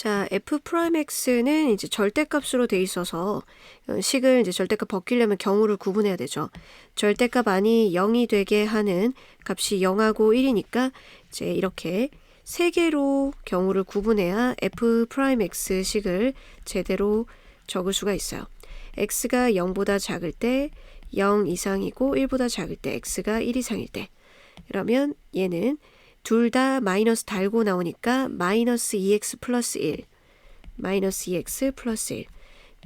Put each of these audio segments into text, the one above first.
자, f 프라임 x는 이제 절대값으로 돼 있어서 어, 식을 이제 절대값 벗기려면 경우를 구분해야 되죠. 절대값 아니 0이 되게 하는 값이 0하고 1이니까 이제 이렇게 세 개로 경우를 구분해야 f 프라임 x 식을 제대로 적을 수가 있어요. x가 0보다 작을 때 0 이상이고 1보다 작을 때 x가 1 이상일 때 그러면 얘는 둘 다 마이너스 달고 나오니까 마이너스 2x 플러스 1 마이너스 2x 플러스 1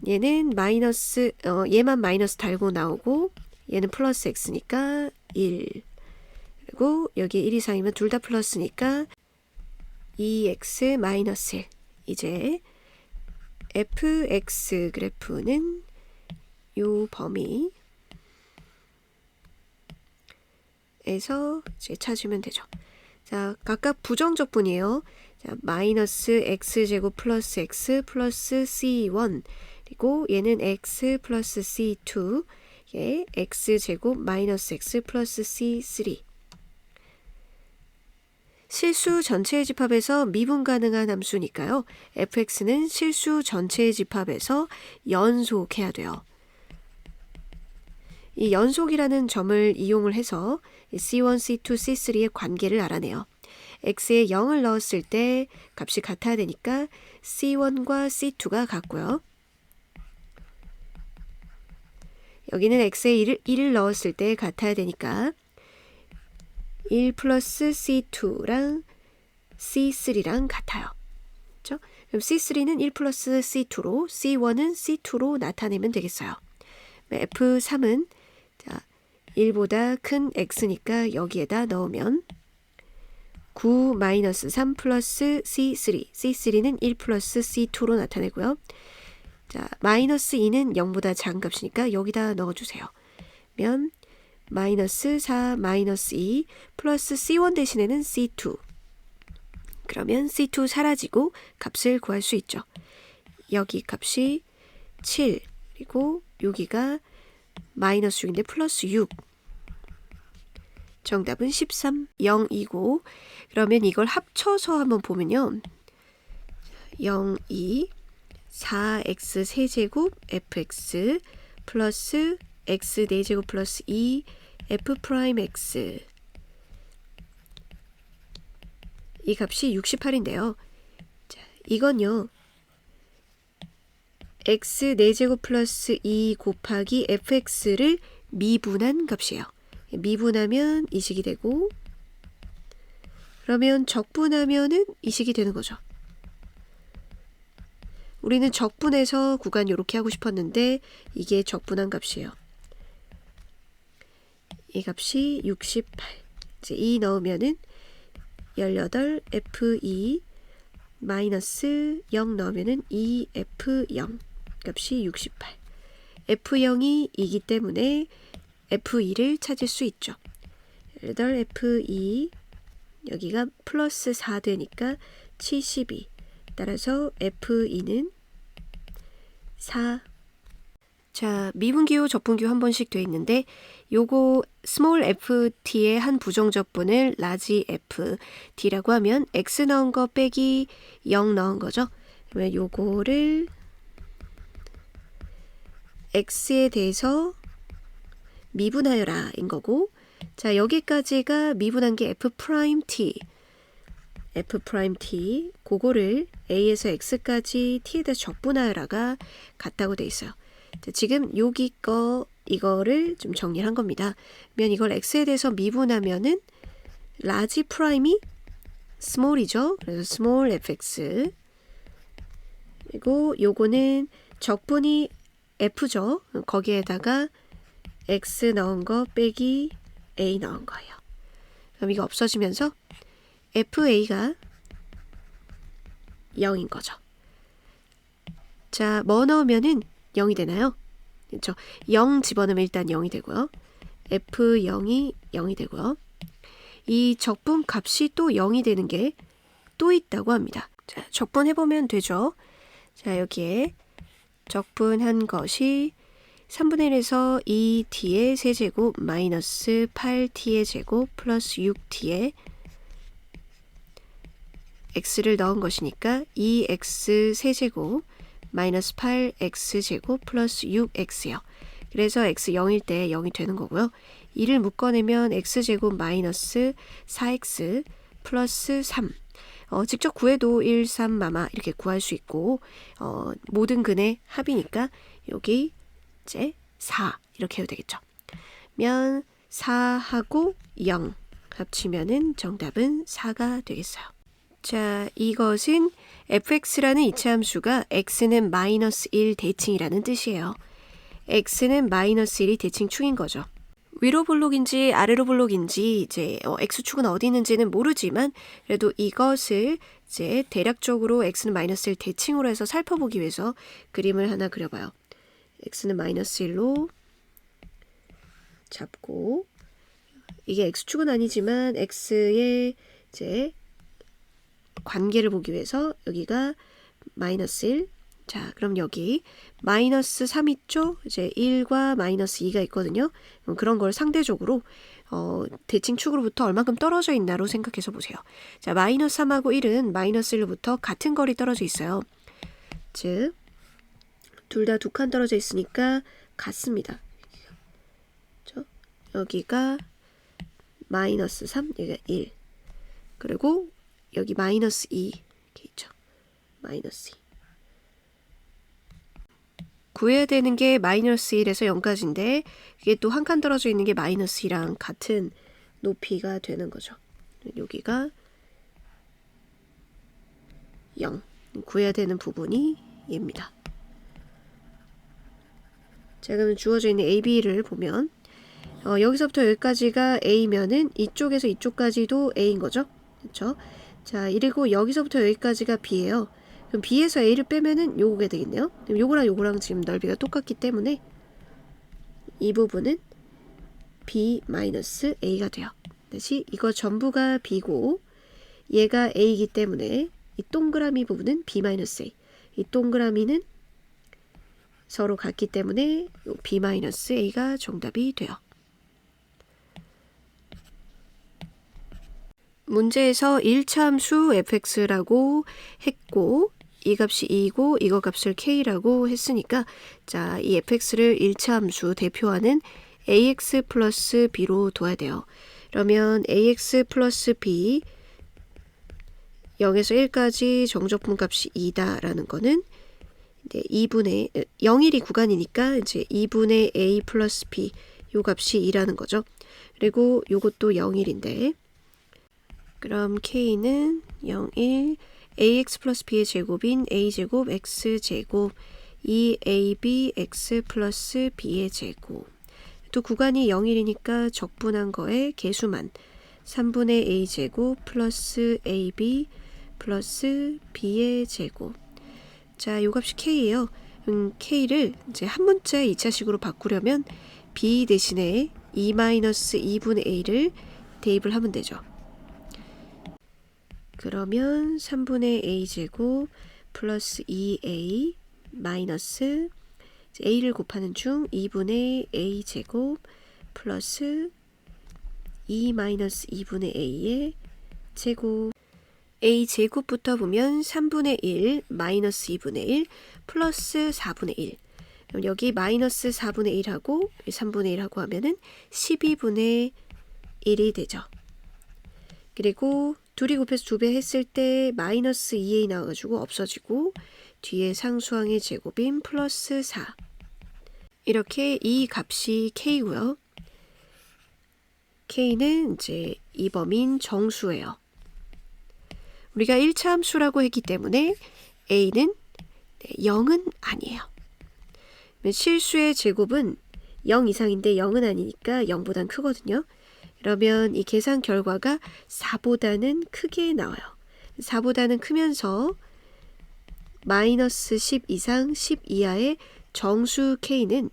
얘는 마이너스 어, 얘만 마이너스 달고 나오고 얘는 플러스 x니까 1 그리고 여기 1 이상이면 둘 다 플러스니까 2x 마이너스 1 이제 fx 그래프는 요 범위 에서 이제 찾으면 되죠. 자, 각각 부정적분이에요. 자, 마이너스 x제곱 플러스 x 플러스 c1 그리고 얘는 x 플러스 c2 예, x제곱 마이너스 x 플러스 c3 실수 전체의 집합에서 미분 가능한 함수니까요. fx는 실수 전체의 집합에서 연속해야 돼요. 이 연속이라는 점을 이용을 해서 C1, C2, C3의 관계를 알아내요. x에 0을 넣었을 때 값이 같아야 되니까 C1과 C2가 같고요. 여기는 x에 1을, 1을 넣었을 때 같아야 되니까 1 플러스 C2랑 C3랑 같아요. 그렇죠? 그럼 C3는 1 플러스 C2로 C1은 C2로 나타내면 되겠어요. F3은 자, 1보다 큰 x니까 여기에다 넣으면 9 마이너스 3 플러스 C3 C3는 1 플러스 C2로 나타내고요. 자, 마이너스 2는 0보다 작은 값이니까 여기다 넣어주세요. 면 마이너스 4 마이너스 2 플러스 C1 대신에는 C2 그러면 C2 사라지고 값을 구할 수 있죠. 여기 값이 7 그리고 여기가 마이너스 6인데 플러스 6 정답은 13, 0이고 그러면 이걸 합쳐서 한번 보면요. 0, 2, 4x 세제곱 fx 플러스 x 4제곱 플러스 2 f 프라임 x 이 값이 68인데요. 자, 이건요. X 4제곱 플러스 2 곱하기 fx를 미분한 값이에요. 미분하면 이 식이 되고 그러면 적분하면은 이 식이 되는 거죠. 우리는 적분해서 구간 이렇게 하고 싶었는데 이게 적분한 값이에요. 이 값이 68. 이제 2 넣으면은 18 F2 마이너스 0 넣으면은 2F0 값이 68. F0이 2기 때문에 F2를 찾을 수 있죠. 8 F2 여기가 플러스 4 되니까 72. 따라서 F2는 4. 자, 미분기호, 적분기호 한 번씩 돼 있는데 요거 스몰 ft의 한 부정적분을 라지 ft라고 하면 x 넣은 거 빼기 0 넣은 거죠. 그러면 요거를 x에 대해서 미분하여라 인 거고 자 여기까지가 미분한 게 f 프라임 t f 프라임 t 그거를 a에서 x까지 t에 대해서 적분하여라가 같다고 돼 있어요. 자, 지금 여기 거 이거를 좀 정리한 겁니다. 그러면 이걸 x에 대해서 미분하면은 라지 프라임이 스몰이죠. 그래서 스몰 fx 그리고 요거는 적분이 f죠. 거기에다가 x 넣은 거 빼기 a 넣은 거예요. 그럼 이거 없어지면서 fa가 0인 거죠. 자, 뭐 넣으면은 0이 되나요? 그렇죠. 0 집어넣으면 일단 0이 되고요. f0이 0이 되고요. 이 적분 값이 또 0이 되는 게 또 있다고 합니다. 자, 적분해보면 되죠. 자, 여기에 적분한 것이 3분의 1에서 2t의 세제곱 마이너스 8t의 제곱 플러스 6t의 x를 넣은 것이니까 2x 세제곱 마이너스 8x제곱 플러스 6x요. 그래서 x 0일 때 0이 되는 거고요. 2를 묶어내면 x제곱 마이너스 4x 플러스 3. 어, 직접 구해도 1, 3, 마마 이렇게 구할 수 있고 어, 모든 근의 합이니까 여기 이제 4 이렇게 해도 되겠죠. 면 4하고 0 합치면은 정답은 4가 되겠어요. 자, 이것은 fx라는 이차 함수가 x는 마이너스 1 대칭이라는 뜻이에요. x는 마이너스 1이 대칭축인 거죠. 위로 블록인지 아래로 블록인지 이제 어, x축은 어디 있는지는 모르지만 그래도 이것을 이제 대략적으로 x는 마이너스 1 대칭으로 해서 살펴보기 위해서 그림을 하나 그려봐요. x는 마이너스 1로 잡고 이게 x축은 아니지만 x의 이제 관계를 보기 위해서 여기가 마이너스 1. 자, 그럼 여기 마이너스 3 있죠? 이제 1과 마이너스 2가 있거든요. 그런 걸 상대적으로 어, 대칭 축으로부터 얼만큼 떨어져 있나로 생각해서 보세요. 자, 마이너스 3하고 1은 마이너스 1로부터 같은 거리 떨어져 있어요. 즉, 둘 다 두 칸 떨어져 있으니까 같습니다. 그렇죠? 여기가 마이너스 3, 여기가 1. 그리고 여기 마이너스 2 이렇게 있죠. 마이너스 2. 구해야 되는 게 마이너스 1에서 0까지인데 이게 또 한 칸 떨어져 있는 게 마이너스 2랑 같은 높이가 되는 거죠. 여기가 0. 구해야 되는 부분이 얘입니다. 자, 그러면 주어져 있는 AB를 보면 어, 여기서부터 여기까지가 A면은 이쪽에서 이쪽까지도 A인 거죠. 그렇죠? 자, 이리고 여기서부터 여기까지가 B예요. 그럼 B에서 A를 빼면은 요게 되겠네요. 그럼 요거랑 요거랑 지금 넓이가 똑같기 때문에 이 부분은 B-A가 돼요. 다시 이거 전부가 B고 얘가 A이기 때문에 이 동그라미 부분은 B-A. 이 동그라미는 서로 같기 때문에 B-A가 정답이 돼요. 문제에서 1차 함수 fx라고 했고 이 값이 2고 이거 값을 k라고 했으니까 자, 이 fx를 1차 함수 대표하는 ax 플러스 b로 둬야 돼요. 그러면 ax 플러스 b 0에서 1까지 정적분 값이 2다라는 거는 이제 2분의 0일이 구간이니까 이제 2분의 a 플러스 b 요 값이 2라는 거죠. 그리고 요것도 0일인데 그럼 k는 0, 1, ax 플러스 b의 제곱인 a제곱 x제곱 2ab x 플러스 b의 제곱 또 구간이 0, 1이니까 적분한 거에 개수만 3분의 a제곱 플러스 ab 플러스 b의 제곱 자, 요 값이 k예요. 음, k를 이제 한 문자 2차식으로 바꾸려면 b 대신에 2-2분의 a를 대입을 하면 되죠. 그러면 3분의 a제곱 플러스 2a 마이너스 a를 곱하는 중 2분의 a제곱 플러스 2 마이너스 2분의 a의 제곱 a 제곱부터 보면 3분의 1 마이너스 2분의 1 플러스 4분의 1 그럼 여기 마이너스 4분의 1하고 3분의 1하고 하면은 12분의 1이 되죠. 그리고 둘이 곱해서 두 배 했을 때 마이너스 2a 나와가지고 없어지고 뒤에 상수항의 제곱인 플러스 4 이렇게 이 값이 k고요. k는 이제 이 범인 정수예요. 우리가 1차 함수라고 했기 때문에 a는 0은 아니에요. 실수의 제곱은 0 이상인데 0은 아니니까 0보단 크거든요. 그러면 이 계산 결과가 4보다는 크게 나와요. 4보다는 크면서 마이너스 10 이상 10 이하의 정수 k는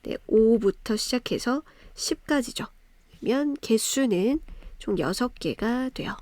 네, 5부터 시작해서 10까지죠. 그러면 개수는 총 6개가 돼요.